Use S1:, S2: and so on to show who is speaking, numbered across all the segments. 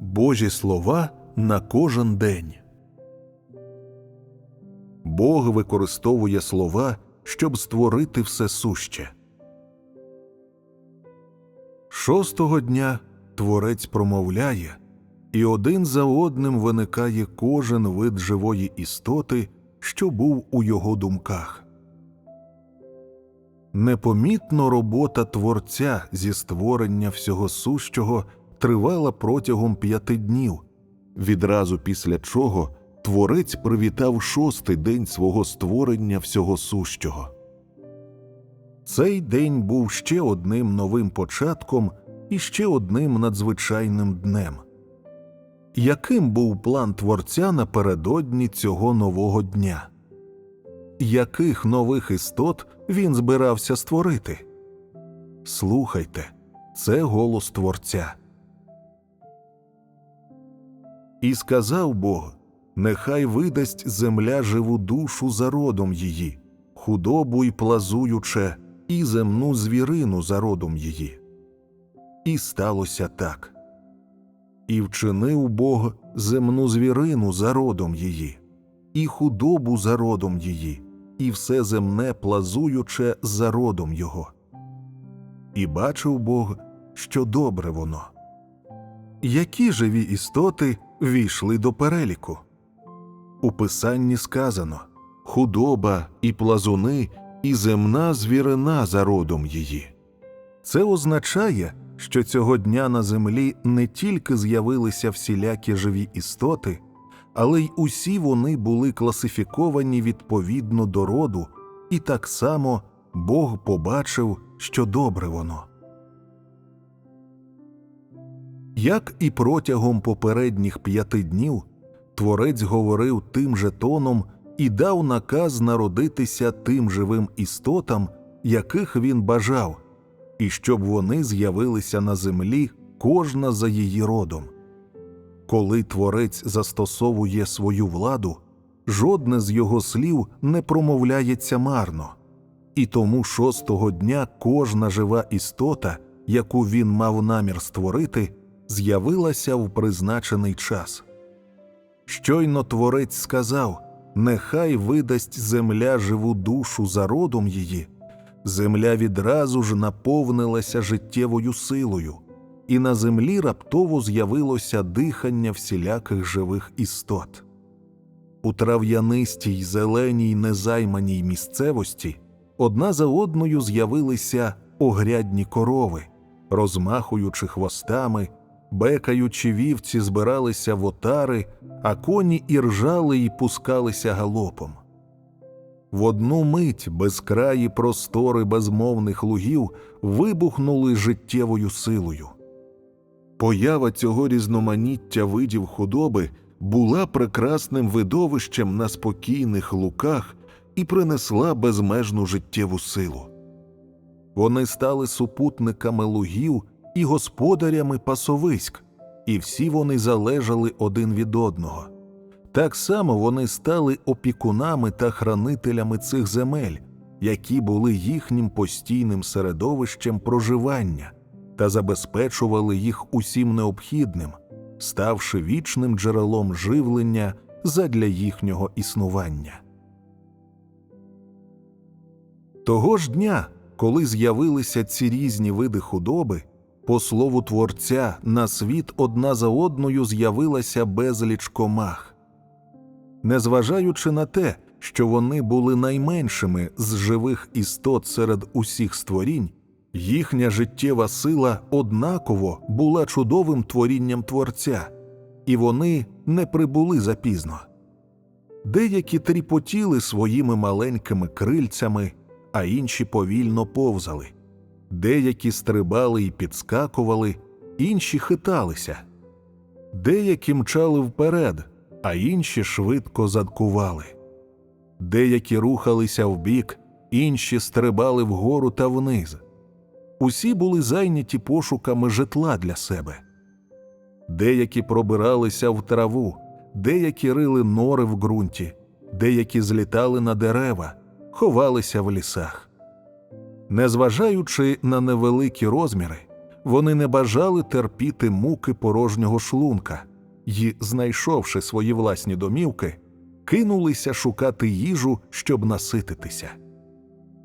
S1: Божі слова на кожен день. Бог використовує слова, щоб створити все суще. Шостого дня творець промовляє, і один за одним виникає кожен вид живої істоти, що був у його думках. Непомітно робота творця зі створення всього сущого тривала протягом п'яти днів, відразу після чого творець привітав шостий день свого створення всього сущого. Цей день був ще одним новим початком і ще одним надзвичайним днем. Яким був план творця напередодні цього нового дня? Яких нових істот він збирався створити? Слухайте, це голос Творця. І сказав Бог: Нехай видасть земля живу душу за родом її, худобу й плазуюче, і земну звірину за родом її. І сталося так. І вчинив Бог земну звірину за родом її, і худобу за родом її, і все земне плазуюче за родом його. І бачив Бог, що добре воно. Які живі істоти війшли до переліку? У писанні сказано худоба і плазуни, і земна звірина за родом її. Це означає, що цього дня на землі не тільки з'явилися всілякі живі істоти, але й усі вони були класифіковані відповідно до роду, і так само Бог побачив, що добре воно. Як і протягом попередніх п'яти днів творець говорив тим же тоном і дав наказ народитися тим живим істотам, яких він бажав, і щоб вони з'явилися на землі кожна за її родом. Коли творець застосовує свою владу, жодне з його слів не промовляється марно, і тому шостого дня кожна жива істота, яку він мав намір створити, з'явилася в призначений час. Щойно творець сказав Нехай видасть земля живу душу за родом її, земля відразу ж наповнилася життєвою силою, і на землі раптово з'явилося дихання всіляких живих істот. У трав'янистій, зеленій, незайманій місцевості одна за одною з'явилися огрядні корови, розмахуючи хвостами, бекаючи вівці, збиралися в отари, а коні і ржали і пускалися галопом. В одну мить безкраї простори безмовних лугів вибухнули життєвою силою. Поява цього різноманіття видів худоби була прекрасним видовищем на спокійних луках і принесла безмежну життєву силу. Вони стали супутниками лугів і господарями пасовиськ, і всі вони залежали один від одного. Так само вони стали опікунами та хранителями цих земель, які були їхнім постійним середовищем проживання та забезпечували їх усім необхідним, ставши вічним джерелом живлення задля їхнього існування. Того ж дня, коли з'явилися ці різні види худоби, по слову Творця на світ одна за одною з'явилася безліч комах. Незважаючи на те, що вони були найменшими з живих істот серед усіх створінь, їхня життєва сила однаково була чудовим творінням Творця, і вони не прибули запізно. Деякі тріпотіли своїми маленькими крильцями, а інші повільно повзали. Деякі стрибали і підскакували, інші хиталися, деякі мчали вперед, а інші швидко задкували. Деякі рухалися вбік, інші стрибали вгору та вниз. Усі були зайняті пошуками житла для себе. Деякі пробиралися в траву, деякі рили нори в ґрунті, деякі злітали на дерева, ховалися в лісах. Незважаючи на невеликі розміри, вони не бажали терпіти муки порожнього шлунка і, знайшовши свої власні домівки, кинулися шукати їжу, щоб насититися.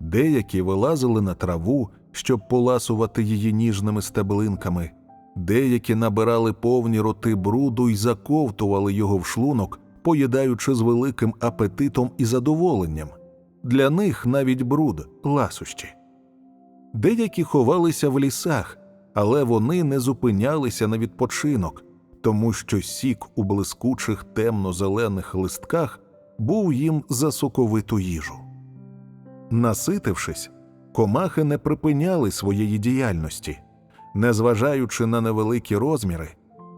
S1: Деякі вилазили на траву, щоб поласувати її ніжними стеблинками, деякі набирали повні роти бруду і заковтували його в шлунок, поїдаючи з великим апетитом і задоволенням. Для них навіть бруд ласощі. Деякі ховалися в лісах, але вони не зупинялися на відпочинок, тому що сік у блискучих темно-зелених листках був їм за соковиту їжу. Наситившись, комахи не припиняли своєї діяльності. Незважаючи на невеликі розміри,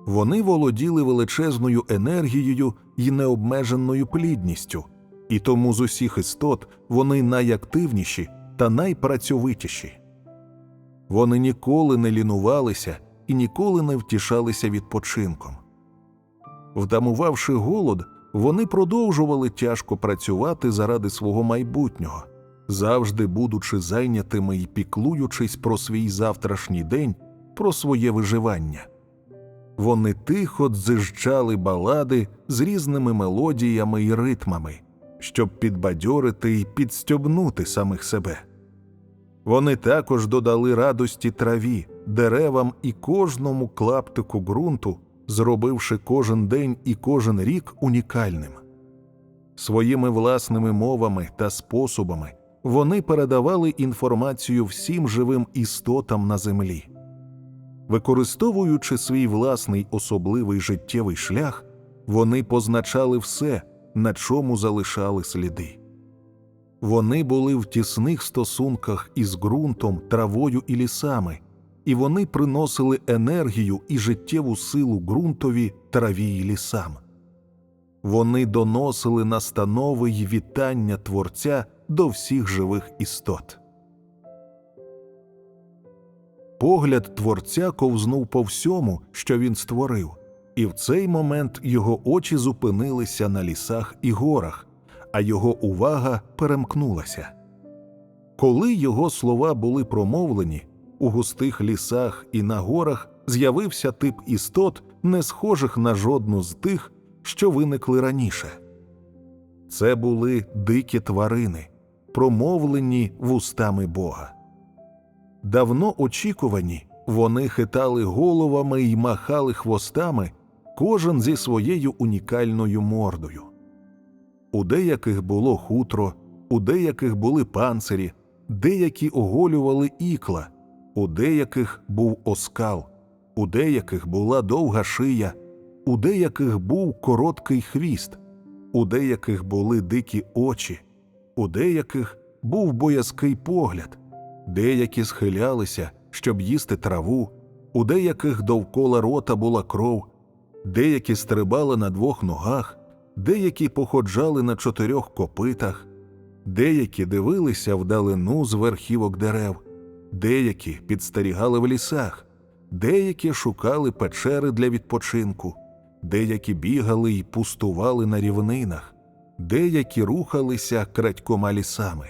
S1: вони володіли величезною енергією і необмеженою плідністю, і тому з усіх істот вони найактивніші та найпрацьовитіші. Вони ніколи не лінувалися і ніколи не втішалися відпочинком. Втамувавши голод, вони продовжували тяжко працювати заради свого майбутнього, завжди будучи зайнятими і піклуючись про свій завтрашній день, про своє виживання. Вони тихо дзижчали балади з різними мелодіями і ритмами, щоб підбадьорити і підстьобнути самих себе. Вони також додали радості траві, деревам і кожному клаптику ґрунту, зробивши кожен день і кожен рік унікальним. Своїми власними мовами та способами вони передавали інформацію всім живим істотам на землі. Використовуючи свій власний особливий життєвий шлях, вони позначали все, на чому залишали сліди. Вони були в тісних стосунках із ґрунтом, травою і лісами, і вони приносили енергію і життєву силу ґрунтові, траві і лісам. Вони доносили настанови й вітання Творця до всіх живих істот. Погляд Творця ковзнув по всьому, що він створив, і в цей момент його очі зупинилися на лісах і горах, а його увага перемкнулася. Коли його слова були промовлені, у густих лісах і на горах з'явився тип істот, не схожих на жодну з тих, що виникли раніше. Це були дикі тварини, промовлені вустами Бога. Давно очікувані, вони хитали головами й махали хвостами, кожен зі своєю унікальною мордою. У деяких було хутро, у деяких були панцирі, деякі оголювали ікла, у деяких був оскал, у деяких була довга шия, у деяких був короткий хвіст, у деяких були дикі очі, у деяких був боязкий погляд, деякі схилялися, щоб їсти траву, у деяких довкола рота була кров, деякі стрибали на двох ногах, деякі походжали на чотирьох копитах, деякі дивилися вдалину з верхівок дерев, деякі підстерігали в лісах, деякі шукали печери для відпочинку, деякі бігали й пустували на рівнинах, деякі рухалися крадькома лісами,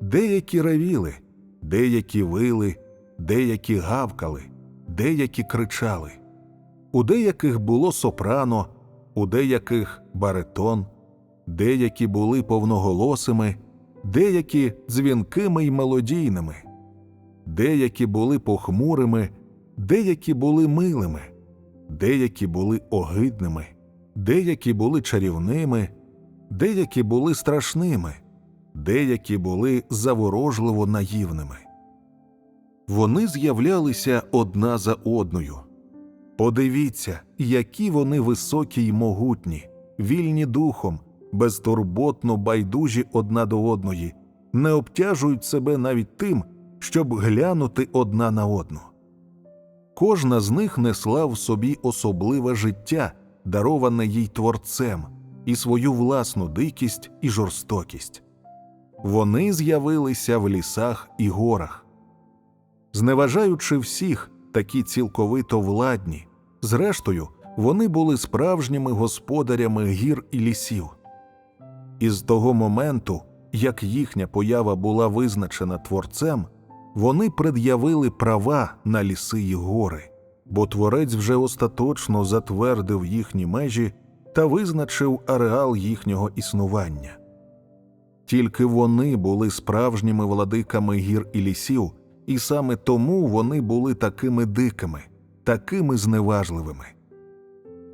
S1: деякі ревіли, деякі вили, деякі гавкали, деякі кричали. У деяких було сопрано, у деяких баритон, деякі були повноголосими, деякі дзвінкими й мелодійними, деякі були похмурими, деякі були милими, деякі були огидними, деякі були чарівними, деякі були страшними, деякі були заворожливо наївними. Вони з'являлися одна за одною. Подивіться, які вони високі й могутні, вільні духом, безтурботно байдужі одна до одної, не обтяжують себе навіть тим, щоб глянути одна на одну. Кожна з них несла в собі особливе життя, дароване їй творцем, і свою власну дикість і жорстокість. Вони з'явилися в лісах і горах. Зневажаючи всіх, такі цілковито владні, зрештою, вони були справжніми господарями гір і лісів. І з того моменту, як їхня поява була визначена творцем, вони пред'явили права на ліси й гори, бо творець вже остаточно затвердив їхні межі та визначив ареал їхнього існування. Тільки вони були справжніми владиками гір і лісів, і саме тому вони були такими дикими, такими зневажливими.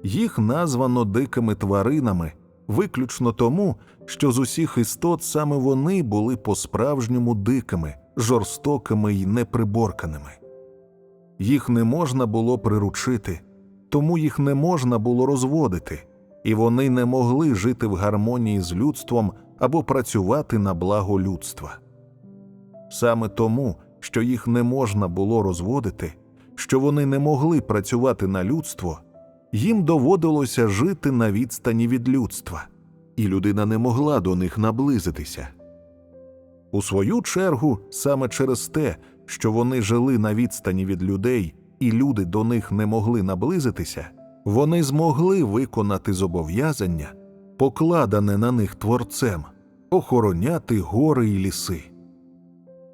S1: Їх названо дикими тваринами виключно тому, що з усіх істот саме вони були по-справжньому дикими, жорстокими й неприборканими. Їх не можна було приручити, тому їх не можна було розводити, і вони не могли жити в гармонії з людством або працювати на благо людства. Саме тому, що їх не можна було розводити, що вони не могли працювати на людство, їм доводилося жити на відстані від людства, і людина не могла до них наблизитися. У свою чергу, саме через те, що вони жили на відстані від людей, і люди до них не могли наблизитися, вони змогли виконати зобов'язання, покладане на них творцем, охороняти гори й ліси.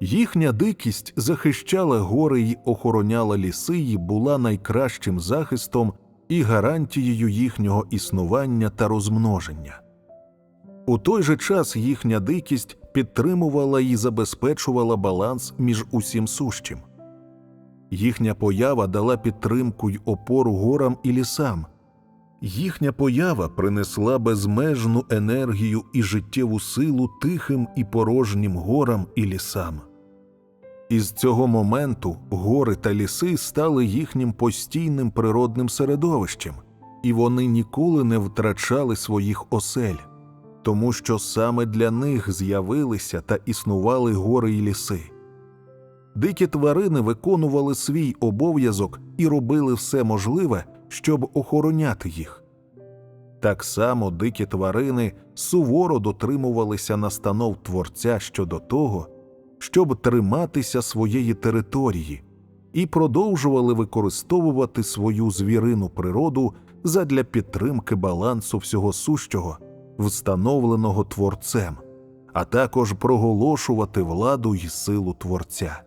S1: Їхня дикість захищала гори й охороняла ліси і була найкращим захистом і гарантією їхнього існування та розмноження. У той же час їхня дикість підтримувала і забезпечувала баланс між усім сущим. Їхня поява дала підтримку й опору горам і лісам. Їхня поява принесла безмежну енергію і життєву силу тихим і порожнім горам і лісам. Із цього моменту гори та ліси стали їхнім постійним природним середовищем, і вони ніколи не втрачали своїх осель, тому що саме для них з'явилися та існували гори й ліси. Дикі тварини виконували свій обов'язок і робили все можливе, щоб охороняти їх. Так само дикі тварини суворо дотримувалися настанов творця щодо того, щоб триматися своєї території, і продовжували використовувати свою звірину природу задля підтримки балансу всього сущого, встановленого творцем, а також проголошувати владу й силу творця.